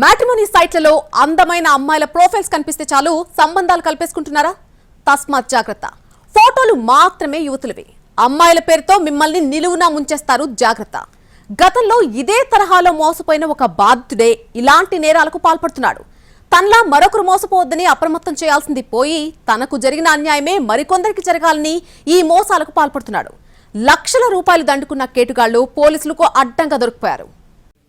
Matrimony సైట్లలో అందమైన అమ్మాయిల profiles కనిపిస్తే చాలు సంబంధాలు కలిపేసుకుంటున్నారా? తస్మాత్ జాగ్రత్త. ఫోటోలు మాత్రమే యువతులవి. అమ్మాయిల పేరుతో మిమ్మల్ని నిలువునా ముంచేస్తారు జాగ్రత్త. గతంలో ఇదే తరహాలో మోసపోయిన ఒక బాధితుడే ఇలాంటి నేరాలకు పాల్పడుతున్నాడు. తనలా మరొకరు మోసపోవద్దని అప్రమత్తం చేయాల్సింది పోయి తనకు జరిగిన అన్యాయమే మరికొందరికి జరగాలని ఈ మోసాలకు పాల్పడుతున్నాడు. లక్షల రూపాయలు దండుకున్న కేటుగాళ్ళు పోలీసులకు అడ్డంగా దొరికిపోయారు.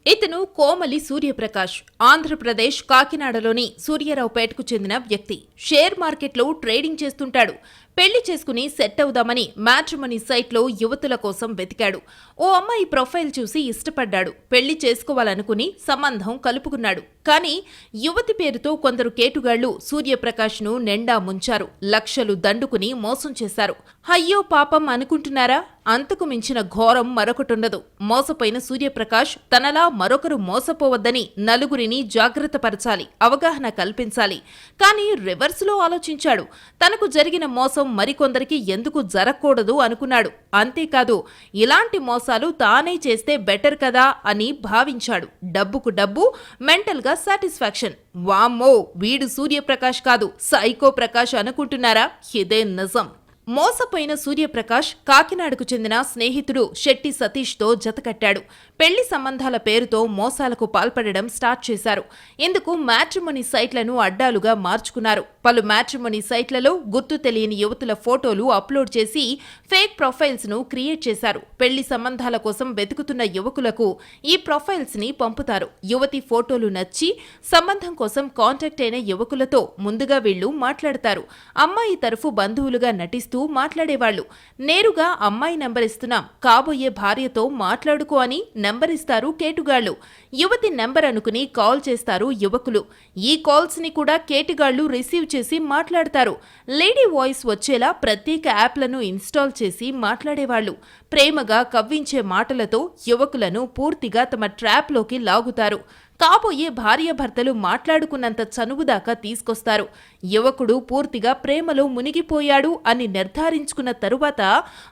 ఇతను కోమలి సూర్యప్రకాష్ ఆంధ్రప్రదేశ్ కాకినాడలోని సూర్యరావుపేటకు చెందిన వ్యక్తి. షేర్ మార్కెట్లో ట్రేడింగ్ చేస్తుంటాడు. పెళ్ళి చేసుకుని సెట్ అవుదామని మ్యాట్రిమనీ సైట్లో యువతుల కోసం వెతికాడు. ఓ అమ్మాయి ప్రొఫైల్ చూసి ఇష్టపడ్డాడు. పెళ్ళి చేసుకోవాలనుకుని సంబంధం కలుపుకున్నాడు. కానీ యువతి పేరుతో కొందరు కేటుగాళ్ళు సూర్యప్రకాష్ను నిండా ముంచారు. లక్షలు దండుకుని మోసం చేశారు. అయ్యో పాపం అనుకుంటున్నారా? అంతకు మించిన ఘోరం మరొకటుండదు. మోసపోయిన సూర్యప్రకాష్ తనలా మరొకరు మోసపోవద్దని నలుగురిని జాగ్రత్తపరచాలి అవగాహన కల్పించాలి. కానీ రివర్స్లో ఆలోచించాడు. తనకు జరిగిన మోసం మరికొందరికి ఎందుకు జరగకూడదు అనుకున్నాడు. అంతేకాదు ఇలాంటి మోసాలు తానే చేస్తే బెటర్ కదా అని భావించాడు. డబ్బుకు డబ్బు మెంటల్గా సాటిస్ఫాక్షన్. వామ్మో వీడు సూర్యప్రకాష్ కాదు. సైకో ప్రకాష్ అనుకుంటున్నారా? ఇదే నిజం. మోసపోయిన సూర్యప్రకాష్ కాకినాడకు చెందిన స్నేహితుడు శెట్టి సతీష్తో జతకట్టాడు పెళ్ళి సంబంధాల పేరుతో మోసాలకు పాల్పడడం స్టార్ట్ చేశారు. ఇందుకు మ్యాట్రిమోనీ సైట్లను అడ్డాలుగా మార్చుకున్నారు. పలు మ్యాట్రిమోనీ సైట్లలో గుర్తు తెలియని యువతుల ఫోటోలు అప్లోడ్ చేసి ఫేక్ ప్రొఫైల్స్ను క్రియేట్ చేశారు. పెళ్ళి సంబంధాల కోసం వెతుకుతున్న యువకులకు ఈ ప్రొఫైల్స్ని పంపుతారు. యువతి ఫోటోలు నచ్చి సంబంధం కోసం కాంటాక్ట్ అయిన యువకులతో ముందుగా వీళ్ళు మాట్లాడతారు. అమ్మాయి తరఫు బంధువులుగా నటిస్తూ మాట్లాడేవాళ్ళు నేరుగా అమ్మాయి నంబర్ ఇస్తున్నాం. కాబోయే భార్యతో మాట్లాడుకో అని నంబర్ ఇస్తారు కేటుగాళ్ళు యువతి నంబర్ అనుకుని కాల్ చేస్తారు యువకులు. ఈ కాల్స్ని కూడా కేటుగాళ్ళు రిసీవ్ చేసి మాట్లాడతారు. లేడీ వాయిస్ వచ్చేలా ప్రత్యేక యాప్లను ఇన్స్టాల్ చేసి మాట్లాడేవాళ్ళు ప్రేమగా కవ్వించే మాటలతో యువకులను పూర్తిగా తమ ట్రాప్లోకి లాగుతారు. కాబోయే భార్యాభర్తలు మాట్లాడుకున్నంత చనువు దాకా తీసుకొస్తారు. యువకుడు పూర్తిగా ప్రేమలో మునిగిపోయాడు అని నిర్ధారించుకున్న తరువాత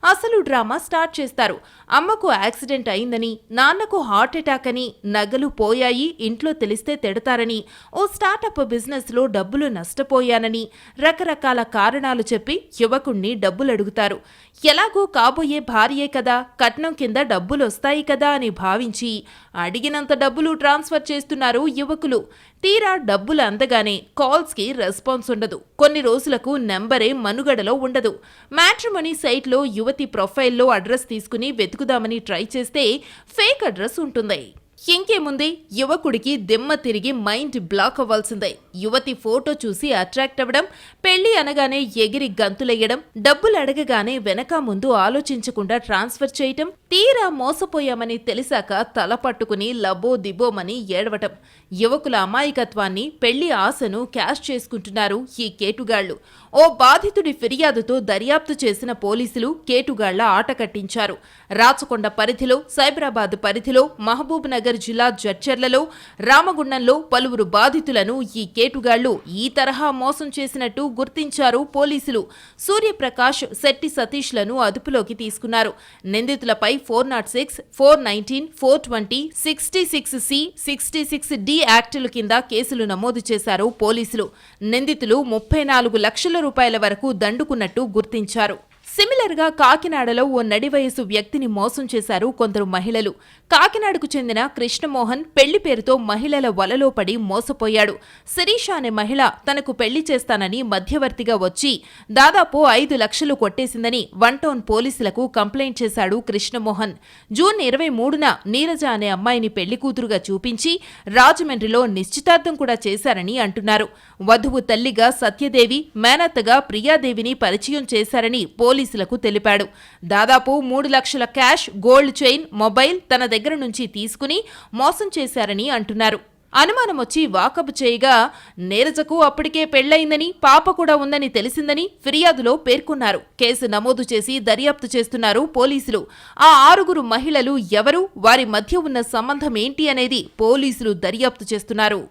అసలు డ్రామా స్టార్ట్ చేస్తారు. అమ్మకు యాక్సిడెంట్ అయిందని నాన్నకు హార్ట్ అటాక్ అని నగలు పోయాయి ఇంట్లో తెలిస్తే తిడతారని ఓ స్టార్టప్ బిజినెస్లో డబ్బులు నష్టపోయానని రకరకాల కారణాలు చెప్పి యువకుణ్ణి డబ్బులు అడుగుతారు ఎలాగో కాబోయే భార్యే కదా కట్నం కింద డబ్బులు వస్తాయి కదా అని భావించి అడిగినంత డబ్బులు ట్రాన్స్ఫర్ చేస్తున్నారు యువకులు. తీరా డబ్బులు అందగానే కాల్స్కి రెస్పాన్స్ ఉండదు. కొన్ని రోజులకు నెంబరే మనుగడలో ఉండదు. మ్యాట్రిమనీ సైట్లో యువతి ప్రొఫైల్లో అడ్రస్ తీసుకుని వెతుకుదామని ట్రై చేస్తే ఫేక్ అడ్రస్ ఉంటుంది. ఇంకేముంది యువకుడికి దిమ్మ తిరిగి మైండ్ బ్లాక్ అవ్వాల్సిందే. యువతి ఫోటో చూసి అట్రాక్ట్ అవ్వడం పెళ్ళి అనగానే ఎగిరి గంతులెయ్యడం డబ్బులు అడగగానే వెనక ముందు ఆలోచించకుండా ట్రాన్స్ఫర్ చేయటం తీరా మోసపోయామని తెలిసాక తల పట్టుకుని లబో దిబోమని ఏడవటం. యువకుల అమాయకత్వాన్ని పెళ్ళి ఆశను క్యాష్ చేసుకుంటున్నారు ఈ కేటుగాళ్ళు ఓ బాధితుడి ఫిర్యాదుతో దర్యాప్తు చేసిన పోలీసులు కేటుగాళ్ళ ఆట కట్టించారు. రాచకొండ పరిధిలో సైబరాబాద్ పరిధిలో మహబూబ్ నగర్ జిల్లా జడ్చర్లలో రామగుండంలో పలువురు బాధితులను ఈ కేటుగాళ్ళు ఈ తరహా మోసం చేసినట్టు గుర్తించారు పోలీసులు. సూర్యప్రకాష్ శెట్టి సతీష్లను అదుపులోకి తీసుకున్నారు. నిందితులపై four nought six four nineteen four twenty sixty six C sixty six D యాక్టుల కింద కేసులు నమోదు చేశారు పోలీసులు. నిందితులు ముప్పై నాలుగు లక్షల రూపాయల వరకు దండుకున్నట్టు గుర్తించారు. సిమిలర్గా కాకినాడలో ఓ నడి వయసు వ్యక్తిని మోసం చేశారు కొందరు మహిళలు. కాకినాడకు చెందిన కృష్ణమోహన్ పెళ్ళి పేరుతో మహిళల వలలో పడి మోసపోయాడు. శిరీష అనే మహిళ తనకు పెళ్ళి చేస్తానని మధ్యవర్తిగా వచ్చి దాదాపు ఐదు లక్షలు కొట్టేసిందని వన్ టౌన్ పోలీసులకు కంప్లైంట్ చేశాడు కృష్ణమోహన్. జూన్ ఇరవై మూడున నీరజ అనే అమ్మాయిని పెళ్ళి కూతురుగా చూపించి రాజమండ్రిలో నిశ్చితార్థం కూడా చేశారని అంటున్నారు. వధువు తల్లిగా సత్యదేవి మేనత్తగా ప్రియాదేవిని పరిచయం చేశారని పోలీసులకు తెలిపాడు. దాదాపు మూడు లక్షల క్యాష్ గోల్డ్ చైన్ మొబైల్ తన దగ్గర నుంచి తీసుకుని మోసం చేశారని అంటున్నారు. అనుమానం వచ్చి వాకపు చేయగా నీరజకు అప్పటికే పెళ్ళయిందని పాప కూడా ఉందని తెలిసిందని ఫిర్యాదులో పేర్కొన్నారు. కేసు నమోదు చేసి దర్యాప్తు చేస్తున్నారు పోలీసులు. ఆ ఆరుగురు మహిళలు ఎవరు? వారి మధ్య ఉన్న సంబంధం ఏంటి అనేది పోలీసులు దర్యాప్తు చేస్తున్నారు.